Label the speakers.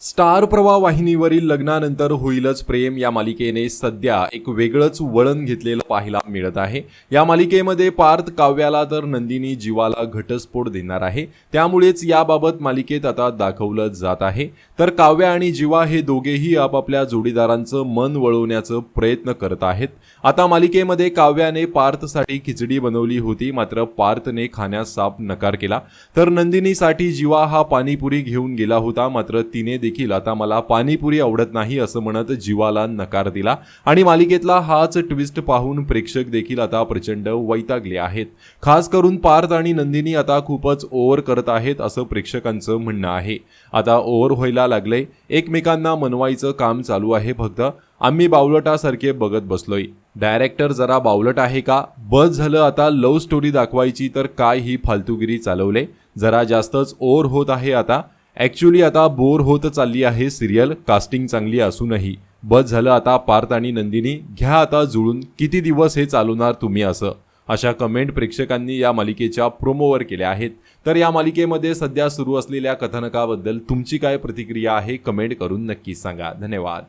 Speaker 1: Star प्रवाह वाहिनीवरील लग्नानंतर होईलच प्रेम. या मालिकेने सध्या एक वेगळंच वळण घेतलेलं पाहायला मिळत आहे. या मालिकेमध्ये पार्थ काव्याला तर नंदिनी जीवाला घटस्फोट देणार आहे. त्यामुळेच याबाबत मालिकेत आता दाखवलं जात आहे. तर काव्या आणि जीवा हे दोघेही आपापल्या जोडीदारांचं मन वळवण्याचं प्रयत्न करत आहेत. आता मालिकेमध्ये काव्याने पार्थसाठी खिचडी बनवली होती. मात्र पार्थने खाण्यास साफ नकार केला. तर नंदिनीसाठी जीवा हा पाणीपुरी घेऊन गेला होता. मात्र तिने देखील आता मला पाणीपुरी आवडत नाही असं म्हणत जीवाला नकार दिला. आणि मालिकेतला हाच ट्विस्ट पाहून प्रेक्षक देखील आता प्रचंड वैतागले आहेत. खास करून पार्थ आणि नंदिनी आता खूपच ओव्हर करत आहेत असं प्रेक्षकांचं म्हणणं आहे. आता ओव्हर व्हायला लागलंय एकमेकांना मनवायचं काम चालू आहे फक्त. आम्ही बावलटासारखे बघत बसलोय. डायरेक्टर जरा बावलट आहे का? बस झालं आता लव्ह स्टोरी दाखवायची तर काय ही फालतूगिरी चालवले? जरा जास्तच ओव्हर होत आहे आता. ॲक्च्युली आता बोर होत चालली आहे सिरियल. कास्टिंग चांगली असूनही. बस झालं आता पार्थ आणि नंदिनी. घ्या आता जुळून. किती दिवस हे चालवणार तुम्ही असं? अशा कमेंट प्रेक्षकांनी या मालिकेच्या प्रोमोवर केल्या आहेत. तर या मालिकेमध्ये सध्या सुरू असलेल्या कथानकाबद्दल तुमची काय प्रतिक्रिया आहे? कमेंट करून नक्की सांगा. धन्यवाद.